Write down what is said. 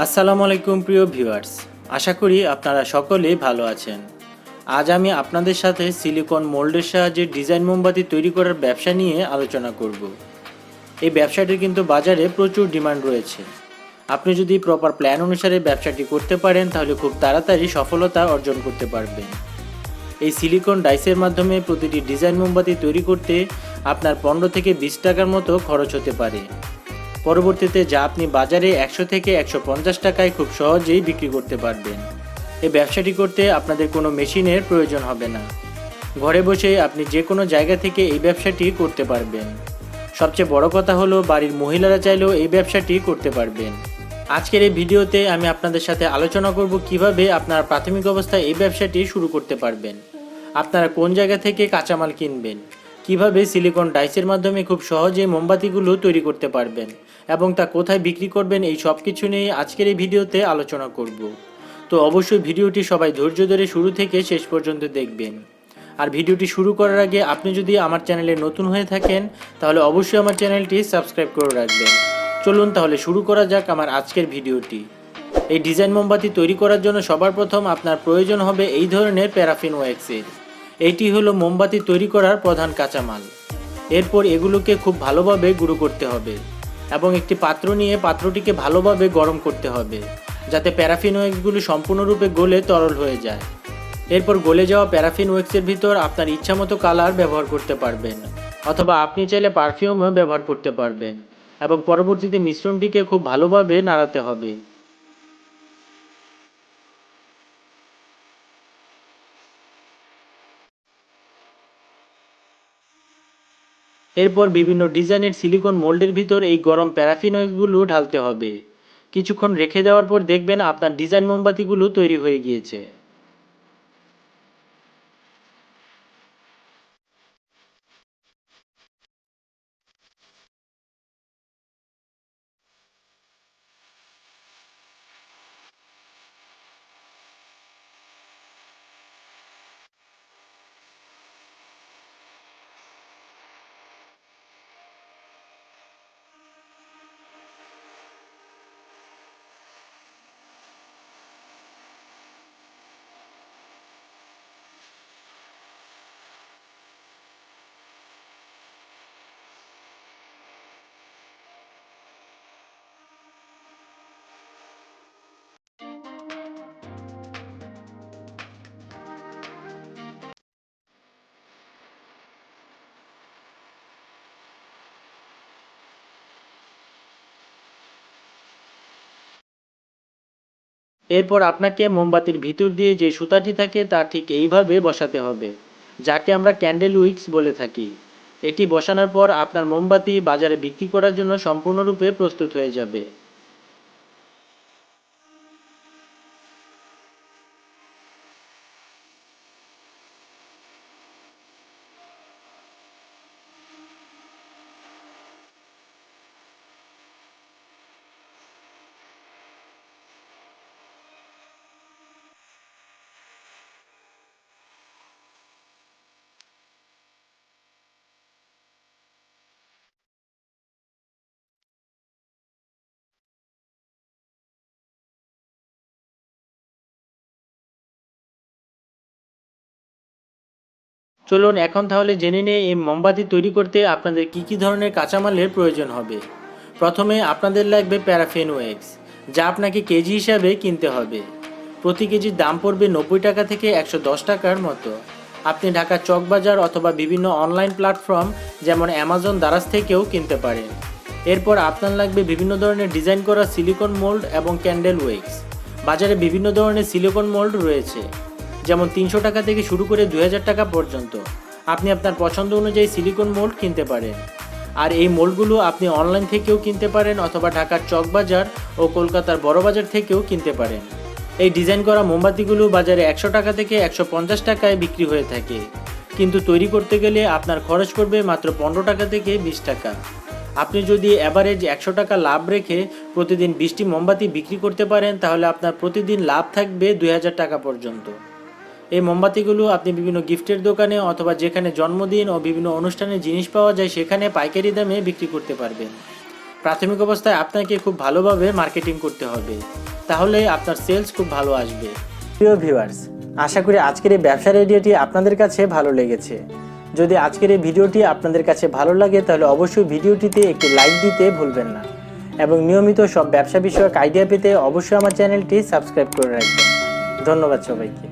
আসসালামু আলাইকুম, প্রিয় ভিউয়ার্স। আশা করি আপনারা সকলেই ভালো আছেন। আজ আমি আপনাদের সাথে সিলিকন মোল্ডের সাহায্যে ডিজাইন মোমবাতি তৈরি করার ব্যবসা নিয়ে আলোচনা করব। এই ব্যবসাটির কিন্তু বাজারে প্রচুর ডিমান্ড রয়েছে। আপনি যদি প্রপার প্ল্যান অনুসারে ব্যবসাটি করতে পারেন, তাহলে খুব তাড়াতাড়ি সফলতা অর্জন করতে পারবেন। এই সিলিকন ডাইসের মাধ্যমে প্রতিটি ডিজাইন মোমবাতি তৈরি করতে আপনার পনেরো থেকে বিশ টাকার মতো খরচ হতে পারে। পরবর্তীতে যা আপনি বাজারে একশো থেকে একশো পঞ্চাশ টাকায় খুব সহজেই বিক্রি করতে পারবেন। এই ব্যবসাটি করতে আপনাদের কোনো মেশিনের প্রয়োজন হবে না। ঘরে বসে আপনি যে কোনো জায়গা থেকে এই ব্যবসাটি করতে পারবেন। সবচেয়ে বড় কথা হলো বাড়ির মহিলারা চাইলেও এই ব্যবসাটি করতে পারবেন। আজকের এই ভিডিওতে আমি আপনাদের সাথে আলোচনা করব কীভাবে আপনারা প্রাথমিক অবস্থায় এই ব্যবসাটি শুরু করতে পারবেন। আপনারা কোন জায়গা থেকে কাঁচামাল কিনবেন? কীভাবে সিলিকন ডাইসের মাধ্যমে খুব সহজে মোমবাতিগুলো তৈরি করতে পারবেন এবং তা কোথায় বিক্রি করবেন, এই সব কিছু নিয়ে আজকের এই ভিডিওতে আলোচনা করব। তো অবশ্যই ভিডিওটি সবাই ধৈর্য ধরে শুরু থেকে শেষ পর্যন্ত দেখবেন। আর ভিডিওটি শুরু করার আগে আপনি যদি আমার চ্যানেলে নতুন হয়ে থাকেন, তাহলে অবশ্যই আমার চ্যানেলটি সাবস্ক্রাইব করে রাখবেন। চলুন তাহলে শুরু করা যাক আমার আজকের ভিডিওটি। এই ডিজাইন মোমবাতি তৈরি করার জন্য সবার প্রথম আপনার প্রয়োজন হবে এই ধরনের প্যারাফিন ওয়্যাক্সের এইটি হলো মোমবাতি তৈরি করার প্রধান কাঁচামাল। এরপর এগুলোকে খুব ভালোভাবে গুঁড়ো করতে হবে এবং একটি পাত্র নিয়ে পাত্রটিকে ভালোভাবে গরম করতে হবে, যাতে প্যারাফিন ওয়েক্সগুলো সম্পূর্ণরূপে গলে তরল হয়ে যায়। এরপর গলে যাওয়া প্যারাফিন ওয়েক্সের ভিতর আপনার ইচ্ছামতো কালার ব্যবহার করতে পারবেন, অথবা আপনি চাইলে পারফিউমও ব্যবহার করতে পারবেন এবং পরবর্তীতে মিশ্রণটিকে খুব ভালোভাবে নাড়াতে হবে। এরপর বিভিন্ন ডিজাইনের সিলিকন মোল্ডের ভিতর এই গরম প্যারাফিন অয়েলগুলো ঢালতে হবে। কিছুক্ষণ রেখে দেওয়ার পর দেখবেন আপনার ডিজাইন মোমবাতিগুলো তৈরি হয়ে গিয়েছে। এরপর আপনাকে মোমবাতির ভিতর দিয়ে যে সুতাটি থাকে তা ঠিক এইভাবে বসাতে হবে, যাকে আমরা ক্যান্ডেল উইক্স বলে থাকি। এটি বসানোর পর আপনার মোমবাতি বাজারে বিক্রি করার জন্য সম্পূর্ণরূপে প্রস্তুত হয়ে যাবে। চলুন এখন তাহলে জেনে নিয়ে এই মোমবাতি তৈরি করতে আপনাদের কি কি ধরনের কাঁচামালের প্রয়োজন হবে। প্রথমে আপনাদের লাগবে প্যারাফিন ওয়েক্স যা আপনাকে কেজি হিসাবে কিনতে হবে। প্রতি কেজির দাম পড়বে নব্বই টাকা থেকে একশো দশ টাকার মতো। আপনি ঢাকা চকবাজার অথবা বিভিন্ন অনলাইন প্ল্যাটফর্ম, যেমন অ্যামাজন দারাজ থেকেও কিনতে পারেন। এরপর আপনার লাগবে বিভিন্ন ধরনের ডিজাইন করা সিলিকন মোল্ড এবং ক্যান্ডেল ওয়েক্স। বাজারে বিভিন্ন ধরনের সিলিকন মোল্ড রয়েছে, যেমন তিনশো টাকা থেকে শুরু করে দু হাজার টাকা পর্যন্ত। আপনি আপনার পছন্দ অনুযায়ী সিলিকন মোল্ড কিনতে পারেন। আর এই মোল্ডগুলো আপনি অনলাইন থেকেও কিনতে পারেন অথবা ঢাকার চকবাজার ও কলকাতার বড় বাজার থেকেও কিনতে পারেন। এই ডিজাইন করা মোমবাতিগুলো বাজারে একশো টাকা থেকে একশো পঞ্চাশ টাকায় বিক্রি হয়ে থাকে। কিন্তু তৈরি করতে গেলে আপনার খরচ পড়বে মাত্র পনেরো টাকা থেকে বিশ টাকা। আপনি যদি অ্যাভারেজ একশো টাকা লাভ রেখে প্রতিদিন বিশটি মোমবাতি বিক্রি করতে পারেন, তাহলে আপনার প্রতিদিন লাভ থাকবে দুই হাজার টাকা পর্যন্ত। এই মোমবাতিগুলো আপনি বিভিন্ন গিফটের দোকানে অথবা যেখানে জন্মদিন ও বিভিন্ন অনুষ্ঠানে জিনিস পাওয়া যায়, সেখানে পাইকারি দামে বিক্রি করতে পারবেন। প্রাথমিক অবস্থায় আপনাকে খুব ভালোভাবে মার্কেটিং করতে হবে। তাহলে আপনার সেলস খুব ভালো আসবে। প্রিয় ভিউয়ার্স, আশা করি আজকের এই ব্যবসার আইডিয়াটি আপনাদের কাছে ভালো লেগেছে। যদি আজকের এই ভিডিওটি আপনাদের কাছে ভালো লাগে, তাহলে অবশ্যই ভিডিওটিতে একটি লাইক দিতে ভুলবেন না। এবং নিয়মিত সব ব্যবসা বিষয়ক আইডিয়া পেতে অবশ্যই আমার চ্যানেলটি সাবস্ক্রাইব করে রাখবেন। ধন্যবাদ সবাইকে।